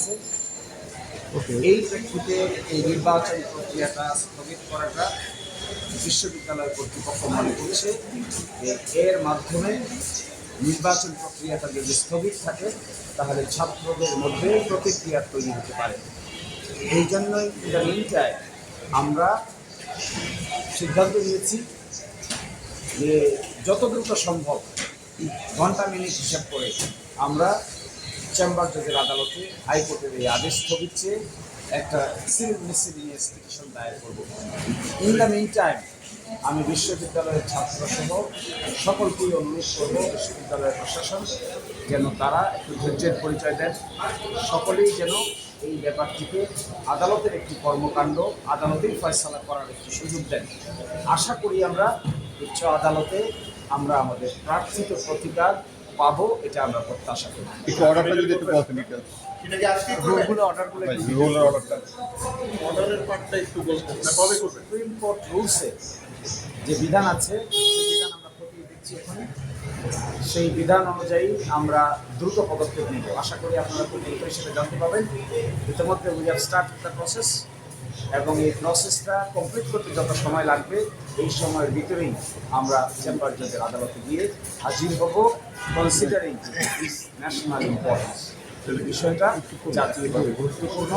হয়েছে। এই প্রেক্ষিতে এই নির্বাচন প্রক্রিয়াটা স্থগিত করাটা বিশ্ববিদ্যালয় কর্তৃপক্ষ মনে করছে এর মাধ্যমে নির্বাচন প্রক্রিয়াটা যদি স্থগিত থাকে তাহলে ছাত্রদের মধ্যে প্রতিক্রিয়া তৈরি হতে পারে। এই জন্যই আমরা সিদ্ধান্ত নিয়েছি যে যত দ্রুত সম্ভব ঘণ্টা মিনিট হিসাব করে আমরা চেম্বার জজের আদালতে হাইকোর্টের এই আদেশ স্থগিত চেয়ে একটা সিভিল মিসিলিনিয়াস পিটিশন দায়ের করব। ইন দ্য মিন টাইম আমি বিশ্ববিদ্যালয়ের ছাত্রসহ সকলকেই অনুরোধ করব বিশ্ববিদ্যালয়ের প্রশাসন যেন তারা একটু ধৈর্যের পরিচয় দেন। সকলেই যেন এই ব্যাপারটিকে আদালতের একটি কর্মকাণ্ড, আদালতেই ফয়সলা করার একটি সুযোগ দেন। আশা করি আমরা উচ্চ আদালতে আমরা আমাদের প্রার্থিত প্রতিকার পাবো এটা আমরা প্রত্যাশা করি। একটু অর্ডারটা যদি একটু বলতেন একটু। রুলগুলো অর্ডারগুলো ভাই একটু রোলের অর্ডারটা। অর্ডারের পার্টটা একটু বলবেন না কবে করবেন? সুপ্রিম কোর্ট রুলসে যে বিধান আছে সেই বিধান আমরা খতিয়ে দিচ্ছি এখানে। সেই বিধান অনুযায়ী আমরা দ্রুত পদক্ষেপ নেব। আশা করি আপনারা খুব দ্রুত হিসেবে জানতে পাবেন ইতিমধ্যে we have start the process এবং এই প্রসেসটা কমপ্লিট করতে যত সময় লাগবে এই সময়ের ভিতরেই আমরা চেম্বার জজের আদালতে গিয়ে হাজির হব। কনসিডারিং ইস ন্যাশনাল ইম্পর্টেন্স বিষয়টা জাতীয়ভাবে গুরুত্বপূর্ণ।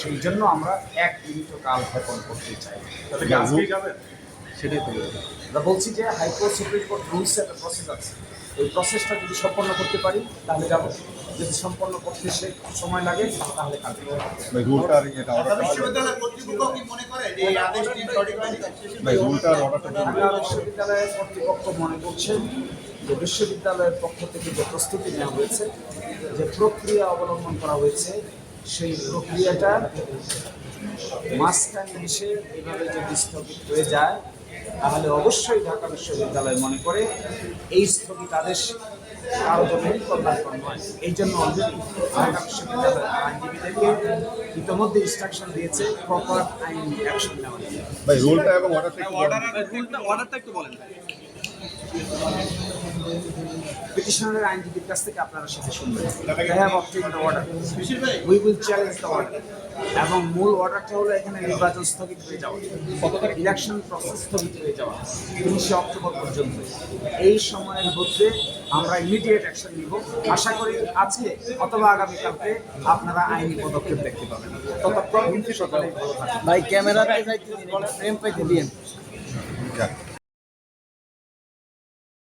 সেই জন্য আমরা এক মিনিট কাল ক্ষেপণ করতে চাই। কি আজকেই যাবেন? সেটাই তো আমরা বলছি যে high court supreme court rules একটা প্রসেস আছে। এই প্রসেসটা যদি সম্পন্ন করতে পারি তাহলে যাব। যদি সম্পন্ন করতে সে সময় লাগে তাহলে মনে ঢাকা বিশ্ববিদ্যালয়ের কর্তৃপক্ষ মনে করছেন যে বিশ্ববিদ্যালয়ের পক্ষ থেকে যে প্রস্তুতি নেওয়া হয়েছে যে প্রক্রিয়া অবলম্বন করা হয়েছে সেই প্রক্রিয়াটা মাঝখানে এসে এইভাবে যদি স্থগিত হয়ে যায় তাহলে অবশ্যই ঢাকা বিশ্ববিদ্যালয় মনে করে এই স্থগিত আদেশ কারও জন্যই কল্যাণকর নয়। এই জন্য অলরেডি ঢাকা বিশ্ববিদ্যালয়ের আইনজীবীদেরকে ইতিমধ্যে ইনস্ট্রাকশন দিয়েছে প্রপার আইন অ্যাকশন নেওয়ার জন্য। রুলটা এবং অর্ডারটা একটু বলেন। পিটিশনারের আইনজীবীর কাছ থেকে আপনারা সাথে শুনবেন। We will challenge the order. এবং মূল অর্ডারটা হলো এখানে নির্বাচন স্থগিত হয়ে যাওয়া। ইলেকশন প্রসেস স্থগিত হয়ে যাওয়া। তিরিশে অক্টোবর পর্যন্ত। এই সময়ের মধ্যে আমরা ইমিডিয়েট অ্যাকশন নিব। আশা করি আজকে অথবা আগামীকালকে আপনারা আইনি পদক্ষেপ দেখতে পাবেন। ততক্ষণ ভাই ক্যামেরাতে যাইতে ফ্রেম পাইতে দিয়েন।